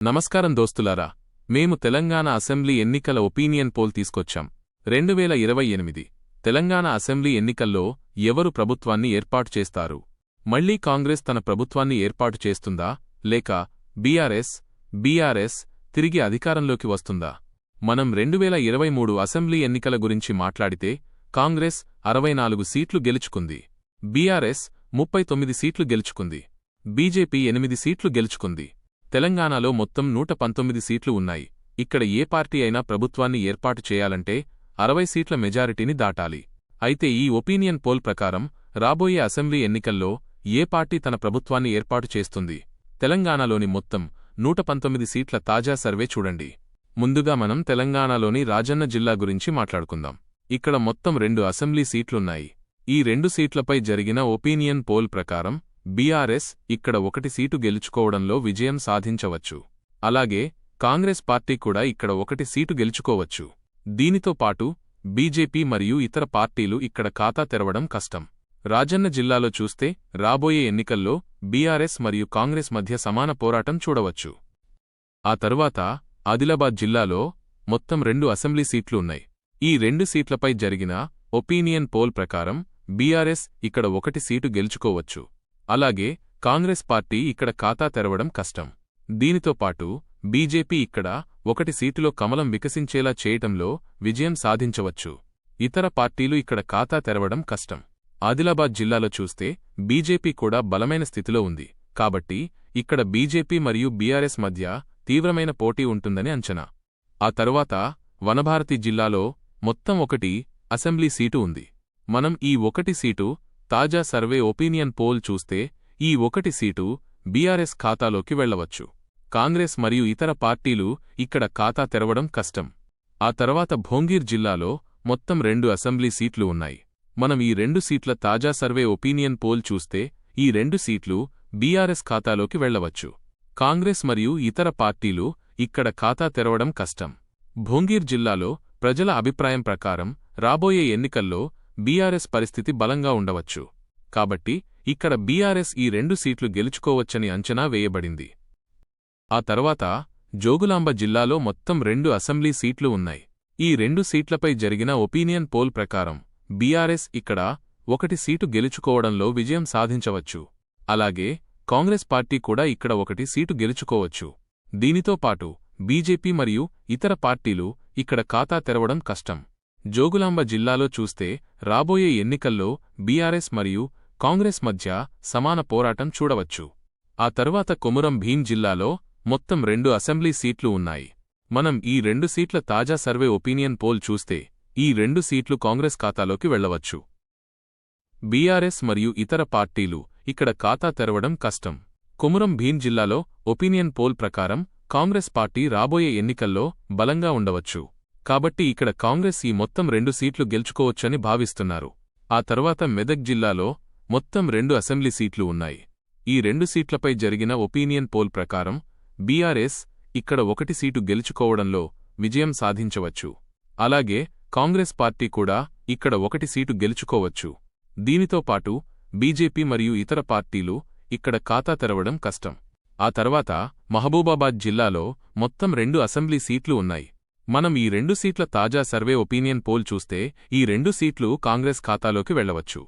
నమస్కారం దోస్తులారా మేము తెలంగాణ అసెంబ్లీ ఎన్నికల ఒపీనియన్ పోల్ తీసుకొచ్చాం. రెండు వేల ఇరవై ఎనిమిది తెలంగాణ అసెంబ్లీ ఎన్నికల్లో ఎవరు ప్రభుత్వాన్ని ఏర్పాటు చేస్తారు? మళ్ళీ కాంగ్రెస్ తన ప్రభుత్వాన్ని ఏర్పాటు చేస్తుందా లేక బీఆర్ఎస్ బీఆర్ఎస్ తిరిగి అధికారంలోకి వస్తుందా? మనం రెండు వేల ఇరవై మూడు అసెంబ్లీ ఎన్నికల గురించి మాట్లాడితే కాంగ్రెస్ అరవై నాలుగు సీట్లు గెలుచుకుంది బీఆర్ఎస్ ముప్పై తొమ్మిది సీట్లు గెలుచుకుంది బీజేపీ ఎనిమిది సీట్లు గెలుచుకుంది. తెలంగాణలో మొత్తం నూట పంతొమ్మిది సీట్లు ఉన్నాయి. ఇక్కడ ఏ పార్టీ అయినా ప్రభుత్వాన్ని ఏర్పాటు చేయాలంటే అరవై సీట్ల మెజారిటీని దాటాలి. అయితే ఈ ఒపీనియన్ పోల్ ప్రకారం రాబోయే అసెంబ్లీ ఎన్నికల్లో ఏ పార్టీ తన ప్రభుత్వాన్ని ఏర్పాటు చేస్తుంది? తెలంగాణలోని మొత్తం నూట పంతొమ్మిది సీట్ల తాజా సర్వే చూడండి. ముందుగా మనం తెలంగాణలోని రాజన్న జిల్లా గురించి మాట్లాడుకుందాం. ఇక్కడ మొత్తం రెండు అసెంబ్లీ సీట్లున్నాయి. ఈ రెండు సీట్లపై జరిగిన ఒపీనియన్ పోల్ ప్రకారం బీఆర్ఎస్ ఇక్కడ ఒకటి సీటు గెలుచుకోవడంలో విజయం సాధించవచ్చు. అలాగే కాంగ్రెస్ పార్టీ కూడా ఇక్కడ ఒకటి సీటు గెలుచుకోవచ్చు. దీనితో పాటు బీజేపీ మరియు ఇతర పార్టీలు ఇక్కడ ఖాతా తెరవడం కష్టం. రాజన్న జిల్లాలో చూస్తే రాబోయే ఎన్నికల్లో బీఆర్ఎస్ మరియు కాంగ్రెస్ మధ్య సమాన పోరాటం చూడవచ్చు. ఆ తరువాత ఆదిలాబాద్ జిల్లాలో మొత్తం రెండు అసెంబ్లీ సీట్లు ఉన్నాయి. ఈ రెండు సీట్లపై జరిగిన ఒపీనియన్ పోల్ ప్రకారం బీఆర్ఎస్ ఇక్కడ ఒకటి సీటు గెలుచుకోవచ్చు. అలాగే కాంగ్రెస్ పార్టీ ఇక్కడ ఖాతా తెరవడం కష్టం. దీనితో పాటు బీజేపీ ఇక్కడ ఒకటి సీటులో కమలం వికసించేలా చేయటంలో విజయం సాధించవచ్చు. ఇతర పార్టీలు ఇక్కడ ఖాతా తెరవడం కష్టం. ఆదిలాబాద్ జిల్లాలో చూస్తే బీజేపీ కూడా బలమైన స్థితిలో ఉంది. కాబట్టి ఇక్కడ బీజేపీ మరియు బీఆర్ఎస్ మధ్య తీవ్రమైన పోటీ ఉంటుందని అంచనా. ఆ తరువాత వనభారతి జిల్లాలో మొత్తం ఒకటి అసెంబ్లీ సీటు ఉంది. మనం ఈ ఒకటి సీటు తాజా సర్వే ఒపీనియన్ పోల్ చూస్తే ఈ ఒకటి సీటు బీఆర్ఎస్ ఖాతాలోకి వెళ్ళవచ్చు కాంగ్రెస్ మరియు ఇతర పార్టీలు ఇక్కడ ఖాతా తెరవడం కష్టం. ఆ తర్వాత భోంగీర్ జిల్లాలో మొత్తం రెండు అసెంబ్లీ సీట్లు ఉన్నాయి. మనం ఈ రెండు సీట్ల తాజా సర్వే ఒపీనియన్ పోల్ చూస్తే ఈ రెండు సీట్లు బీఆర్ఎస్ ఖాతాలోకి వెళ్ళవచ్చు కాంగ్రెస్ మరియు ఇతర పార్టీలు ఇక్కడ ఖాతా తెరవడం కష్టం. భోంగీర్ జిల్లాలో ప్రజల అభిప్రాయం ప్రకారం రాబోయే ఎన్నికల్లో బీఆర్ఎస్ పరిస్థితి బలంగా ఉండవచ్చు. కాబట్టి ఇక్కడ బీఆర్ఎస్ ఈ రెండు సీట్లు గెలుచుకోవచ్చని అంచనా వేయబడింది. ఆ తర్వాత జోగులాంబ జిల్లాలో మొత్తం రెండు అసెంబ్లీ సీట్లు ఉన్నాయి. ఈ రెండు సీట్లపై జరిగిన ఒపీనియన్ పోల్ ప్రకారం బీఆర్ఎస్ ఇక్కడ ఒకటి సీటు గెలుచుకోవడంలో విజయం సాధించవచ్చు. అలాగే కాంగ్రెస్ పార్టీ కూడా ఇక్కడ ఒకటి సీటు గెలుచుకోవచ్చు. దీనితో పాటు బీజేపీ మరియు ఇతర పార్టీలు ఇక్కడ ఖాతా తెరవడం కష్టం. జోగులాంబ జిల్లాలో చూస్తే రాబోయే ఎన్నికల్లో బీఆర్ఎస్ మరియు కాంగ్రెస్ మధ్య సమాన పోరాటం చూడవచ్చు. ఆ తరువాత కొమురం భీం జిల్లాలో మొత్తం రెండు అసెంబ్లీ సీట్లు ఉన్నాయి. మనం ఈ రెండు సీట్ల తాజా సర్వే ఒపీనియన్ పోల్ చూస్తే ఈ రెండు సీట్లు కాంగ్రెస్ ఖాతాలోకి వెళ్ళవచ్చు బీఆర్ఎస్ మరియు ఇతర పార్టీలు ఇక్కడ ఖాతా తెరవడం కష్టం. కొమురం భీం జిల్లాలో ఒపీనియన్ పోల్ ప్రకారం కాంగ్రెస్ పార్టీ రాబోయే ఎన్నికల్లో బలంగా ఉండవచ్చు. కాబట్టి ఇక్కడ కాంగ్రెస్ ఈ మొత్తం రెండు సీట్లు గెలుచుకోవచ్చని భావిస్తున్నారు. ఆ తర్వాత మెదక్ జిల్లాలో మొత్తం రెండు అసెంబ్లీ సీట్లు ఉన్నాయి. ఈ రెండు సీట్లపై జరిగిన ఒపీనియన్ పోల్ ప్రకారం బీఆర్ఎస్ ఇక్కడ ఒకటి సీటు గెలుచుకోవడంలో విజయం సాధించవచ్చు. అలాగే కాంగ్రెస్ పార్టీ కూడా ఇక్కడ ఒకటి సీటు గెలుచుకోవచ్చు. దీనితో పాటు బీజేపీ మరియు ఇతర పార్టీలు ఇక్కడ ఖాతా తెరవడం కష్టం. ఆ తర్వాత మహబూబాబాద్ జిల్లాలో మొత్తం రెండు అసెంబ్లీ సీట్లు ఉన్నాయి. మనం ఈ రెండు సీట్ల తాజా సర్వే ఒపీనియన్ పోల్ చూస్తే ఈ రెండు సీట్లు కాంగ్రెస్ ఖాతాలోకి వెళ్ళవచ్చు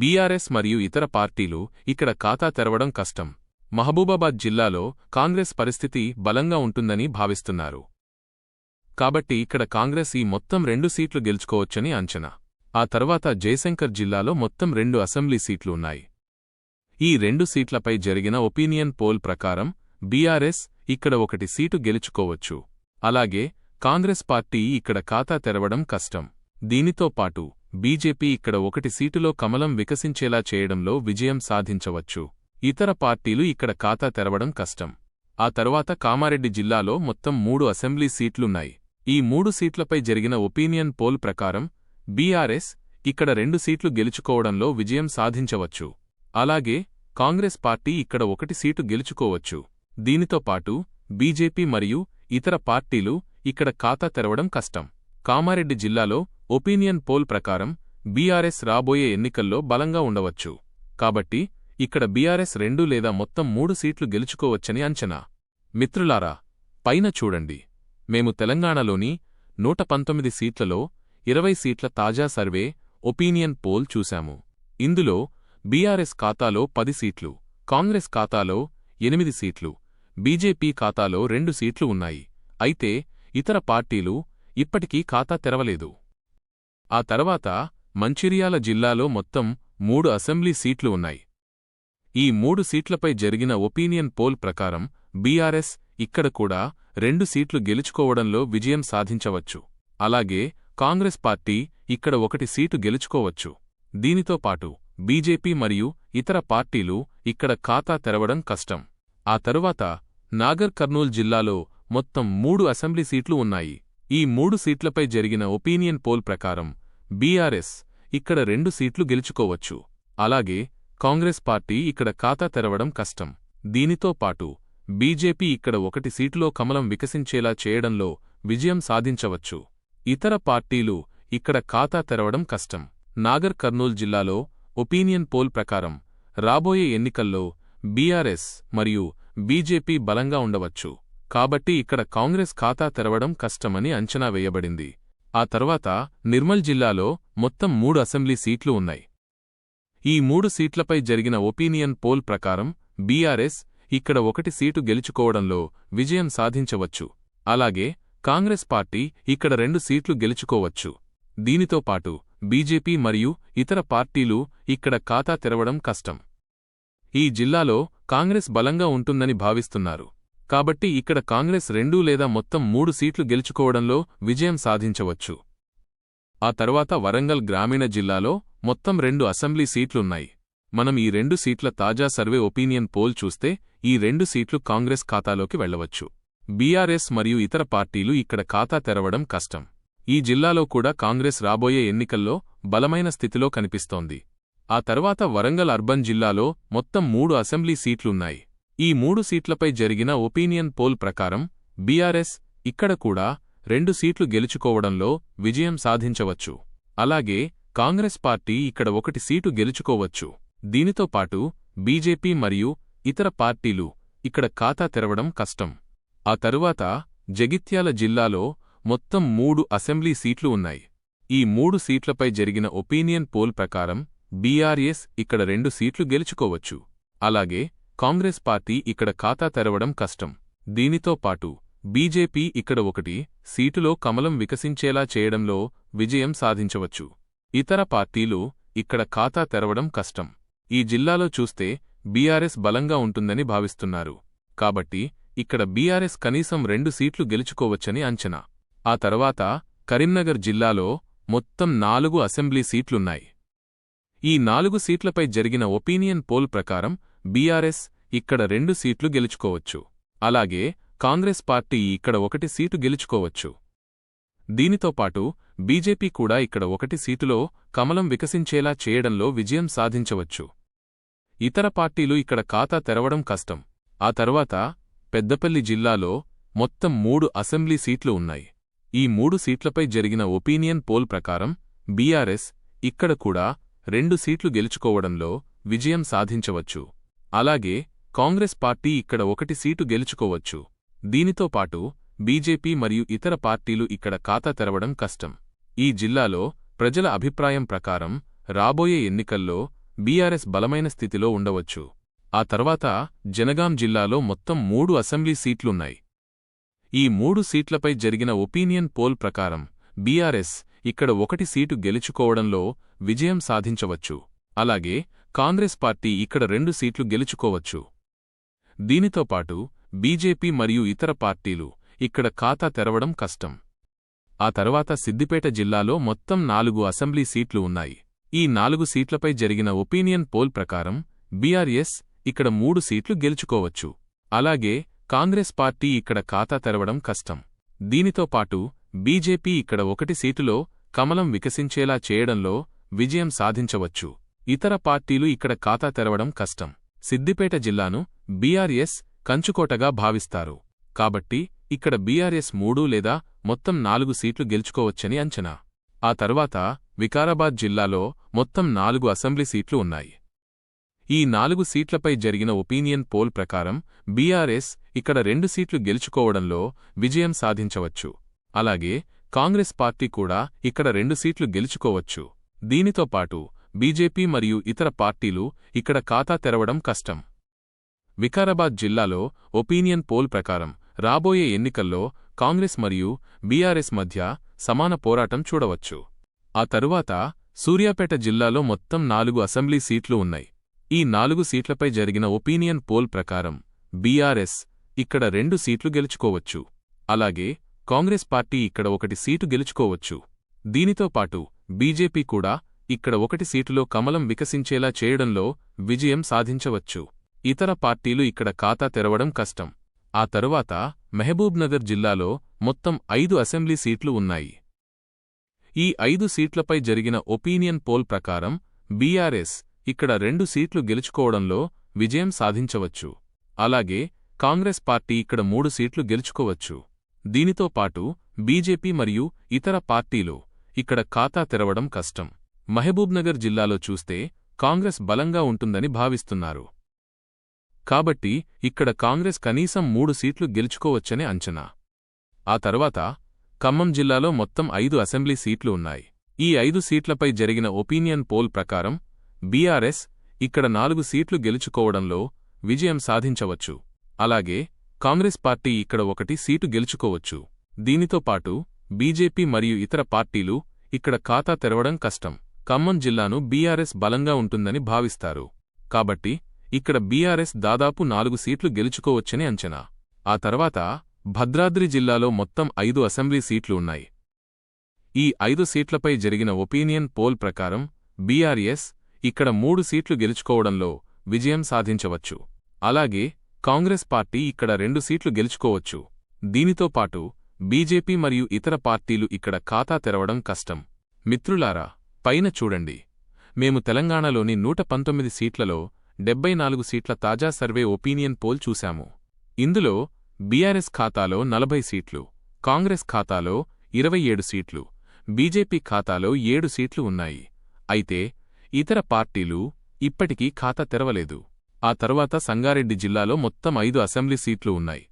బీఆర్ఎస్ మరియు ఇతర పార్టీలు ఇక్కడ ఖాతా తెరవడం కష్టం. మహబూబాబాద్ జిల్లాలో కాంగ్రెస్ పరిస్థితి బలంగా ఉంటుందని భావిస్తున్నారు. కాబట్టి ఇక్కడ కాంగ్రెస్ ఈ మొత్తం రెండు సీట్లు గెలుచుకోవచ్చని అంచనా. ఆ తర్వాత జయశంకర్ జిల్లాలో మొత్తం రెండు అసెంబ్లీ సీట్లు ఉన్నాయి. ఈ రెండు సీట్లపై జరిగిన ఒపీనియన్ పోల్ ప్రకారం బీఆర్ఎస్ ఇక్కడ ఒకటి సీటు గెలుచుకోవచ్చు. అలాగే కాంగ్రెస్ పార్టీ ఇక్కడ ఖాతా తెరవడం కష్టం. దీనితో పాటు బీజేపీ ఇక్కడ ఒకటి సీటులో కమలం వికసించేలా చేయడంలో విజయం సాధించవచ్చు. ఇతర పార్టీలు ఇక్కడ ఖాతా తెరవడం కష్టం. ఆ తర్వాత కామారెడ్డి జిల్లాలో మొత్తం మూడు అసెంబ్లీ సీట్లున్నాయి. ఈ మూడు సీట్లపై జరిగిన ఒపీనియన్ పోల్ ప్రకారం బీఆర్ఎస్ ఇక్కడ రెండు సీట్లు గెలుచుకోవడంలో విజయం సాధించవచ్చు. అలాగే కాంగ్రెస్ పార్టీ ఇక్కడ ఒకటి సీటు గెలుచుకోవచ్చు. దీనితో పాటు బీజేపీ మరియు ఇతర పార్టీలు ఇక్కడ ఖాతా తెరవడం కష్టం. కామారెడ్డి జిల్లాలో ఒపీనియన్ పోల్ ప్రకారం బీఆర్ఎస్ రాబోయే ఎన్నికల్లో బలంగా ఉండవచ్చు. కాబట్టి ఇక్కడ బీఆర్ఎస్ రెండు లేదా మొత్తం మూడు సీట్లు గెలుచుకోవచ్చని అంచనా. మిత్రులారా పైన చూడండి. మేము తెలంగాణలోని నూట పంతొమ్మిది సీట్లలో ఇరవై సీట్ల తాజా సర్వే ఒపీనియన్ పోల్ చూశాము. ఇందులో బీఆర్ఎస్ ఖాతాలో పది సీట్లు కాంగ్రెస్ ఖాతాలో ఎనిమిది సీట్లు బీజేపీ ఖాతాలో రెండు సీట్లు ఉన్నాయి. అయితే ఇతర పార్టీలు ఇప్పటికీ ఖాతా తెరవలేదు. ఆ తర్వాత మంచిర్యాల జిల్లాలో మొత్తం మూడు అసెంబ్లీ సీట్లు ఉన్నాయి. ఈ మూడు సీట్లపై జరిగిన ఒపీనియన్ పోల్ ప్రకారం బీఆర్ఎస్ ఇక్కడ కూడా రెండు సీట్లు గెలుచుకోవడంలో విజయం సాధించవచ్చు. అలాగే కాంగ్రెస్ పార్టీ ఇక్కడ ఒకటి సీటు గెలుచుకోవచ్చు. దీనితో పాటు బీజేపీ మరియు ఇతర పార్టీలు ఇక్కడ ఖాతా తెరవడం కష్టం. ఆ తరువాత నాగర్ కర్నూల్ జిల్లాలో మొత్తం మూడు అసెంబ్లీ సీట్లు ఉన్నాయి. ఈ మూడు సీట్లపై జరిగిన ఒపీనియన్ పోల్ ప్రకారం బీఆర్ఎస్ ఇక్కడ రెండు సీట్లు గెలుచుకోవచ్చు. అలాగే కాంగ్రెస్ పార్టీ ఇక్కడ ఖాతా తెరవడం కష్టం. దీనితో పాటు బీజేపీ ఇక్కడ ఒకటి సీటులో కమలం వికసించేలా చేయడంలో విజయం సాధించవచ్చు. ఇతర పార్టీలు ఇక్కడ ఖాతా తెరవడం కష్టం. నాగర్ కర్నూల్ జిల్లాలో ఒపీనియన్ పోల్ ప్రకారం రాబోయే ఎన్నికల్లో బీఆర్ఎస్ మరియు బీజేపీ బలంగా ఉండవచ్చు. కాబట్టి ఇక్కడ కాంగ్రెస్ ఖాతా తెరవడం కష్టమని అంచనా వేయబడింది. ఆ తర్వాత నిర్మల్ జిల్లాలో మొత్తం మూడు అసెంబ్లీ సీట్లు ఉన్నాయి. ఈ మూడు సీట్లపై జరిగిన ఒపీనియన్ పోల్ ప్రకారం బీఆర్ఎస్ ఇక్కడ ఒకటి సీటు గెలుచుకోవడంలో విజయం సాధించవచ్చు. అలాగే కాంగ్రెస్ పార్టీ ఇక్కడ రెండు సీట్లు గెలుచుకోవచ్చు. దీనితో పాటు బీజేపీ మరియు ఇతర పార్టీలు ఇక్కడ ఖాతా తెరవడం కష్టం. ఈ జిల్లాలో కాంగ్రెస్ బలంగా ఉంటుందని భావిస్తున్నారు. కాబట్టి ఇక్కడ కాంగ్రెస్ రెండు లేదా మొత్తం మూడు సీట్లు గెలుచుకోవడంలో విజయం సాధించవచ్చు. ఆ తర్వాత వరంగల్ గ్రామీణ జిల్లాలో మొత్తం రెండు అసెంబ్లీ సీట్లున్నాయి. మనం ఈ రెండు సీట్ల తాజా సర్వే ఒపీనియన్ పోల్ చూస్తే ఈ రెండు సీట్లు కాంగ్రెస్ ఖాతాలోకి వెళ్ళవచ్చు బీఆర్ఎస్ మరియు ఇతర పార్టీలు ఇక్కడ ఖాతా తెరవడం కష్టం. ఈ జిల్లాలో కూడా కాంగ్రెస్ రాబోయే ఎన్నికల్లో బలమైన స్థితిలో కనిపిస్తోంది. ఆ తర్వాత వరంగల్ అర్బన్ జిల్లాలో మొత్తం మూడు అసెంబ్లీ సీట్లున్నాయి. ఈ మూడు సీట్లపై జరిగిన ఒపీనియన్ పోల్ ప్రకారం బీఆర్ఎస్ ఇక్కడ కూడా రెండు సీట్లు గెలుచుకోవడంలో విజయం సాధించవచ్చు. అలాగే కాంగ్రెస్ పార్టీ ఇక్కడ ఒకటి సీటు గెలుచుకోవచ్చు. దీనితో పాటు బీజేపీ మరియు ఇతర పార్టీలు ఇక్కడ ఖాతా తెరవడం కష్టం. ఆ తరువాత జగిత్యాల జిల్లాలో మొత్తం మూడు అసెంబ్లీ సీట్లు ఉన్నాయి. ఈ మూడు సీట్లపై జరిగిన ఒపీనియన్ పోల్ ప్రకారం బీఆర్ఎస్ ఇక్కడ రెండు సీట్లు గెలుచుకోవచ్చు. అలాగే కాంగ్రెస్ పార్టీ ఇక్కడ ఖాతా తెరవడం కష్టం. దీనితో పాటు బీజేపీ ఇక్కడ ఒకటి సీటులో కమలం వికసించేలా చేయడంలో విజయం సాధించవచ్చు. ఇతర పార్టీలు ఇక్కడ ఖాతా తెరవడం కష్టం. ఈ జిల్లాలో చూస్తే బీఆర్ఎస్ బలంగా ఉంటుందని భావిస్తున్నారు. కాబట్టి ఇక్కడ బీఆర్ఎస్ కనీసం రెండు సీట్లు గెలుచుకోవచ్చని అంచనా. ఆ తర్వాత కరీంనగర్ జిల్లాలో మొత్తం నాలుగు అసెంబ్లీ సీట్లున్నాయి. ఈ నాలుగు సీట్లపై జరిగిన ఒపీనియన్ పోల్ ప్రకారం బీఆర్ఎస్ ఇక్కడ రెండు సీట్లు గెలుచుకోవచ్చు. అలాగే కాంగ్రెస్ పార్టీ ఇక్కడ ఒకటి సీటు గెలుచుకోవచ్చు. దీనితో పాటు బీజేపీ కూడా ఇక్కడ ఒకటి సీటులో కమలం వికసించేలా చేయడంలో విజయం సాధించవచ్చు. ఇతర పార్టీలు ఇక్కడ ఖాతా తెరవడం కష్టం. ఆ తర్వాత పెద్దపల్లి జిల్లాలో మొత్తం మూడు అసెంబ్లీ సీట్లు ఉన్నాయి. ఈ మూడు సీట్లపై జరిగిన ఒపీనియన్ పోల్ ప్రకారం బీఆర్ఎస్ ఇక్కడ కూడా రెండు సీట్లు గెలుచుకోవడంలో విజయం సాధించవచ్చు. అలాగే కాంగ్రెస్ పార్టీ ఇక్కడ ఒకటి సీటు గెలుచుకోవచ్చు. దీనితో పాటు బీజేపీ మరియు ఇతర పార్టీలు ఇక్కడ ఖాతా తెరవడం కష్టం. ఈ జిల్లాలో ప్రజల అభిప్రాయం ప్రకారం రాబోయే ఎన్నికల్లో బీఆర్ఎస్ బలమైన స్థితిలో ఉండవచ్చు. ఆ తర్వాత జనగాం జిల్లాలో మొత్తం మూడు అసెంబ్లీ సీట్లున్నాయి. ఈ మూడు సీట్లపై జరిగిన ఒపీనియన్ పోల్ ప్రకారం బీఆర్ఎస్ ఇక్కడ ఒకటి సీటు గెలుచుకోవడంలో విజయం సాధించవచ్చు. అలాగే కాంగ్రెస్ పార్టీ ఇక్కడ రెండు సీట్లు గెలుచుకోవచ్చు. దీనితో పాటు బీజేపీ మరియు ఇతర పార్టీలు ఇక్కడ ఖాతా తెరవడం కష్టం. ఆ తర్వాత సిద్దిపేట జిల్లాలో మొత్తం నాలుగు అసెంబ్లీ సీట్లు ఉన్నాయి. ఈ నాలుగు సీట్లపై జరిగిన ఒపీనియన్ పోల్ ప్రకారం బీఆర్ఎస్ ఇక్కడ మూడు సీట్లు గెలుచుకోవచ్చు. అలాగే కాంగ్రెస్ పార్టీ ఇక్కడ ఖాతా తెరవడం కష్టం. దీనితో పాటు బీజేపీ ఇక్కడ ఒకటి సీటులో కమలం వికసించేలా చేయడంలో విజయం సాధించవచ్చు. ఇతర పార్టీలు ఇక్కడ ఖాతా తెరవడం కష్టం. సిద్దిపేట జిల్లాను బీఆర్ఎస్ కంచుకోటగా భావిస్తారు. కాబట్టి ఇక్కడ బీఆర్ఎస్ మూడు లేదా మొత్తం నాలుగు సీట్లు గెలుచుకోవచ్చని అంచనా. ఆ తర్వాత వికారాబాద్ జిల్లాలో మొత్తం నాలుగు అసెంబ్లీ సీట్లు ఉన్నాయి. ఈ నాలుగు సీట్లపై జరిగిన ఒపీనియన్ పోల్ ప్రకారం బీఆర్ఎస్ ఇక్కడ రెండు సీట్లు గెలుచుకోవడంలో విజయం సాధించవచ్చు. అలాగే కాంగ్రెస్ పార్టీ కూడా ఇక్కడ రెండు సీట్లు గెలుచుకోవచ్చు. దీనితో పాటు బీజేపీ మరియు ఇతర పార్టీలు ఇక్కడ ఖాతా తెరవడం కష్టం. వికారాబాద్ జిల్లాలో ఒపీనియన్ పోల్ ప్రకారం రాబోయే ఎన్నికల్లో కాంగ్రెస్ మరియు బీఆర్ఎస్ మధ్య సమాన పోరాటం చూడవచ్చు. ఆ తరువాత సూర్యాపేట జిల్లాలో మొత్తం నాలుగు అసెంబ్లీ సీట్లు ఉన్నాయి. ఈ నాలుగు సీట్లపై జరిగిన ఒపీనియన్ పోల్ ప్రకారం బీఆర్ఎస్ ఇక్కడ రెండు సీట్లు గెలుచుకోవచ్చు. అలాగే కాంగ్రెస్ పార్టీ ఇక్కడ ఒకటి సీటు గెలుచుకోవచ్చు. దీనితో పాటు బీజేపీ కూడా ఇక్కడ ఒకటి సీటులో కమలం వికసించేలా చేయడంలో విజయం సాధించవచ్చు. ఇతర పార్టీలు ఇక్కడ ఖాతా తెరవడం కష్టం. ఆ తరువాత మహబూబ్నగర్ జిల్లాలో మొత్తం ఐదు అసెంబ్లీ సీట్లు ఉన్నాయి. ఈ ఐదు సీట్లపై జరిగిన ఒపీనియన్ పోల్ ప్రకారం బీఆర్ఎస్ ఇక్కడ రెండు సీట్లు గెలుచుకోవడంలో విజయం సాధించవచ్చు. అలాగే కాంగ్రెస్ పార్టీ ఇక్కడ మూడు సీట్లు గెలుచుకోవచ్చు. దీనితో పాటు బీజేపీ మరియు ఇతర పార్టీలు ఇక్కడ ఖాతా తెరవడం కష్టం. మహబూబ్నగర్ జిల్లాలో చూస్తే కాంగ్రెస్ బలంగా ఉంటుందని భావిస్తున్నారు. కాబట్టి ఇక్కడ కాంగ్రెస్ కనీసం మూడు సీట్లు గెలుచుకోవచ్చనే అంచనా. ఆ తర్వాత ఖమ్మం జిల్లాలో మొత్తం ఐదు అసెంబ్లీ సీట్లు ఉన్నాయి. ఈ ఐదు సీట్లపై జరిగిన ఒపీనియన్ పోల్ ప్రకారం బీఆర్ఎస్ ఇక్కడ నాలుగు సీట్లు గెలుచుకోవడంలో విజయం సాధించవచ్చు. అలాగే కాంగ్రెస్ పార్టీ ఇక్కడ ఒకటి సీటు గెలుచుకోవచ్చు. దీనితో పాటు బీజేపీ మరియు ఇతర పార్టీలు ఇక్కడ ఖాతా తెరవడం కష్టం. ఖమ్మం జిల్లాను బీఆర్ఎస్ బలంగా ఉంటుందని భావిస్తారు. కాబట్టి ఇక్కడ బీఆర్ఎస్ దాదాపు నాలుగు సీట్లు గెలుచుకోవచ్చని అంచనా. ఆ తర్వాత భద్రాద్రి జిల్లాలో మొత్తం ఐదు అసెంబ్లీ సీట్లు ఉన్నాయి. ఈ ఐదు సీట్లపై జరిగిన ఒపీనియన్ పోల్ ప్రకారం బీఆర్ఎస్ ఇక్కడ మూడు సీట్లు గెలుచుకోవడంలో విజయం సాధించవచ్చు. అలాగే కాంగ్రెస్ పార్టీ ఇక్కడ రెండు సీట్లు గెలుచుకోవచ్చు. దీనితో పాటు బీజేపీ మరియు ఇతర పార్టీలు ఇక్కడ ఖాతా తెరవడం కష్టం. మిత్రులారా పైన చూడండి. మేము తెలంగాణలోని నూట పంతొమ్మిది సీట్లలో డెబ్బై నాలుగు సీట్ల తాజా సర్వే ఒపీనియన్ పోల్ చూశాము. ఇందులో బీఆర్ఎస్ ఖాతాలో నలభై సీట్లు కాంగ్రెస్ ఖాతాలో ఇరవై ఏడు సీట్లు బీజేపీ ఖాతాలో ఏడు సీట్లు ఉన్నాయి. అయితే ఇతర పార్టీలు ఇప్పటికీ ఖాతా తెరవలేదు. ఆ తర్వాత సంగారెడ్డి జిల్లాలో మొత్తం ఐదు అసెంబ్లీ సీట్లు ఉన్నాయి.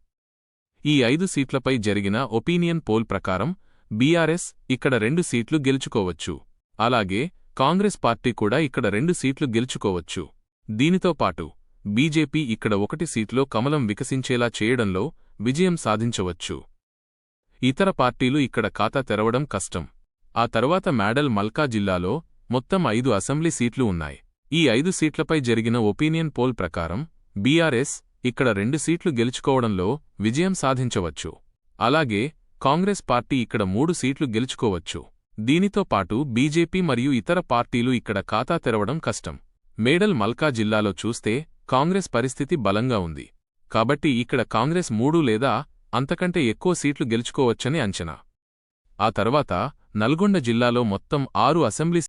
ఈ ఐదు సీట్లపై జరిగిన ఒపీనియన్ పోల్ ప్రకారం బీఆర్ఎస్ ఇక్కడ రెండు సీట్లు గెలుచుకోవచ్చు. అలాగే కాంగ్రెస్ పార్టీ కూడా ఇక్కడ రెండు సీట్లు గెలుచుకోవచ్చు. దీనితో పాటు బీజేపీ ఇక్కడ ఒకటి సీట్లో కమలం వికసించేలా చేయడంలో విజయం సాధించవచ్చు. ఇతర పార్టీలు ఇక్కడ ఖాతా తెరవడం కష్టం. ఆ తర్వాత మేడల్ మల్కా జిల్లాలో మొత్తం ఐదు అసెంబ్లీ సీట్లు ఉన్నాయి. ఈ ఐదు సీట్లపై జరిగిన ఒపీనియన్ పోల్ ప్రకారం బీఆర్ఎస్ ఇక్కడ రెండు సీట్లు గెలుచుకోవడంలో విజయం సాధించవచ్చు. అలాగే కాంగ్రెస్ పార్టీ ఇక్కడ మూడు సీట్లు గెలుచుకోవచ్చు. దీనితో పాటు బీజేపీ మరియు ఇతర పార్టీలు ఇక్కడ ఖాతా తెరవడం కష్టం. మేడల్ మల్కా జిల్లాలో చూస్తే కాంగ్రెస్ పరిస్థితి బలంగా ఉంది. కాబట్టి ఇక్కడ కాంగ్రెస్ మూడు లేదా అంతకంటే ఎక్కువ సీట్లు గెలుచుకోవచ్చని అంచనా. ఆ తర్వాత నల్గొండ జిల్లాలో మొత్తం ఆరు అసెంబ్లీ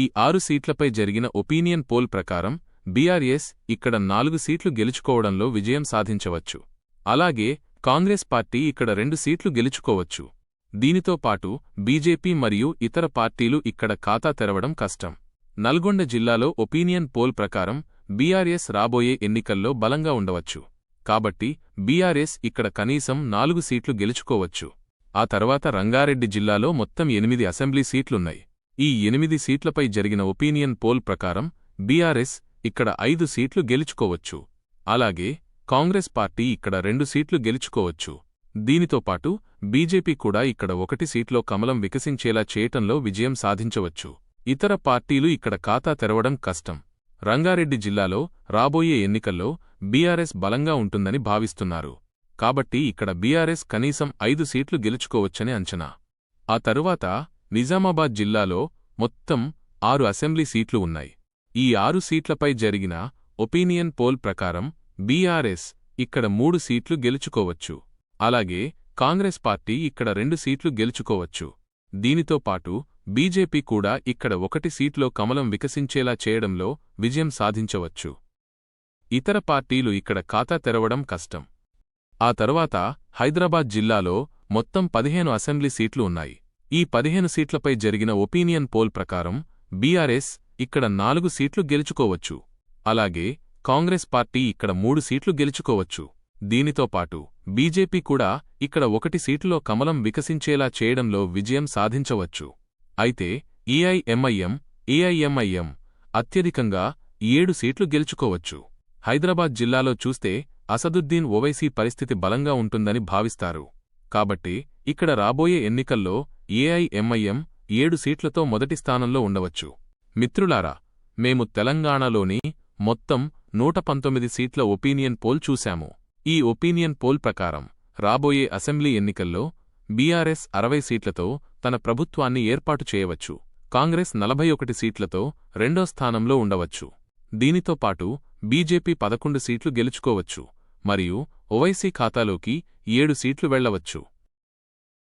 ఈ ఆరు సీట్లపై జరిగిన ఒపీనియన్ పోల్ ప్రకారం బీఆర్ఎస్ ఇక్కడ నాలుగు సీట్లు గెలుచుకోవడంలో విజయం సాధించవచ్చు. అలాగే కాంగ్రెస్ పార్టీ ఇక్కడ రెండు సీట్లు గెలుచుకోవచ్చు. దీనితో పాటు బీజేపీ మరియు ఇతర పార్టీలు ఇక్కడ ఖాతా తెరవడం కష్టం. నల్గొండ జిల్లాలో ఒపీనియన్ పోల్ ప్రకారం బీఆర్ఎస్ రాబోయే ఎన్నికల్లో బలంగా ఉండవచ్చు. కాబట్టి బీఆర్ఎస్ ఇక్కడ కనీసం నాలుగు సీట్లు గెలుచుకోవచ్చు. ఆ తర్వాత రంగారెడ్డి జిల్లాలో మొత్తం ఎనిమిది అసెంబ్లీ సీట్లున్నాయి. ఈ ఎనిమిది సీట్లపై జరిగిన ఒపీనియన్ పోల్ ప్రకారం బీఆర్ఎస్ ఇక్కడ ఐదు సీట్లు గెలుచుకోవచ్చు. అలాగే కాంగ్రెస్ పార్టీ ఇక్కడ రెండు సీట్లు గెలుచుకోవచ్చు. దీనితో పాటు బీజేపీ కూడా ఇక్కడ ఒకటి సీట్లో కమలం వికసించేలా చేయటంలో విజయం సాధించవచ్చు. ఇతర పార్టీలు ఇక్కడ ఖాతా తెరవడం కష్టం. రంగారెడ్డి జిల్లాలో రాబోయే ఎన్నికల్లో బీఆర్ఎస్ బలంగా ఉంటుందని భావిస్తున్నారు. కాబట్టి ఇక్కడ బీఆర్ఎస్ కనీసం ఐదు సీట్లు గెలుచుకోవచ్చని అంచనా. ఆ తరువాత నిజామాబాద్ జిల్లాలో మొత్తం ఆరు అసెంబ్లీ సీట్లు ఉన్నాయి. ఈ ఆరు సీట్లపై జరిగిన ఒపీనియన్ పోల్ ప్రకారం బీఆర్ఎస్ ఇక్కడ మూడు సీట్లు గెలుచుకోవచ్చు. అలాగే కాంగ్రెస్ పార్టీ ఇక్కడ రెండు సీట్లు గెలుచుకోవచ్చు. దీనితో పాటు బీజేపీ కూడా ఇక్కడ ఒకటి సీట్లో కమలం వికసించేలా చేయడంలో విజయం సాధించవచ్చు. ఇతర పార్టీలు ఇక్కడ ఖాతా తెరవడం కష్టం. ఆ తరువాత హైదరాబాద్ జిల్లాలో మొత్తం పదిహేను అసెంబ్లీ సీట్లు ఉన్నాయి. ఈ పదిహేను సీట్లపై జరిగిన ఒపీనియన్ పోల్ ప్రకారం బీఆర్ఎస్ ఇక్కడ నాలుగు సీట్లు గెలుచుకోవచ్చు. అలాగే కాంగ్రెస్ పార్టీ ఇక్కడ మూడు సీట్లు గెలుచుకోవచ్చు. దీనితో పాటు బీజేపీ కూడా ఇక్కడ ఒకటి సీటులో కమలం వికసించేలా చేయడంలో విజయం సాధించవచ్చు. అయితే ఏఐఎంఐఎం ఏఐఎంఐఎం అత్యధికంగా ఏడు సీట్లు గెలుచుకోవచ్చు. హైదరాబాద్ జిల్లాలో చూస్తే అసదుద్దీన్ ఓవైసీ పరిస్థితి బలంగా ఉంటుందని భావిస్తారు. కాబట్టి ఇక్కడ రాబోయే ఎన్నికల్లో ఏఐఎంఐఎం ఏడు సీట్లతో మొదటి స్థానంలో ఉండవచ్చు. మిత్రులారా మేము తెలంగాణలోని మొత్తం నూట పంతొమ్మిది సీట్ల ఒపీనియన్ పోల్ చూశాము. ఈ ఒపీనియన్ పోల్ ప్రకారం రాబోయే అసెంబ్లీ ఎన్నికల్లో బీఆర్ఎస్ అరవై సీట్లతో తన ప్రభుత్వాన్ని ఏర్పాటు చేయవచ్చు. కాంగ్రెస్ నలభై ఒకటి సీట్లతో రెండో స్థానంలో ఉండవచ్చు. దీనితో పాటు బీజేపీ పదకొండు సీట్లు గెలుచుకోవచ్చు. మరియు ఓవైసీ ఖాతాలోకి ఏడు సీట్లు వెళ్ళవచ్చు.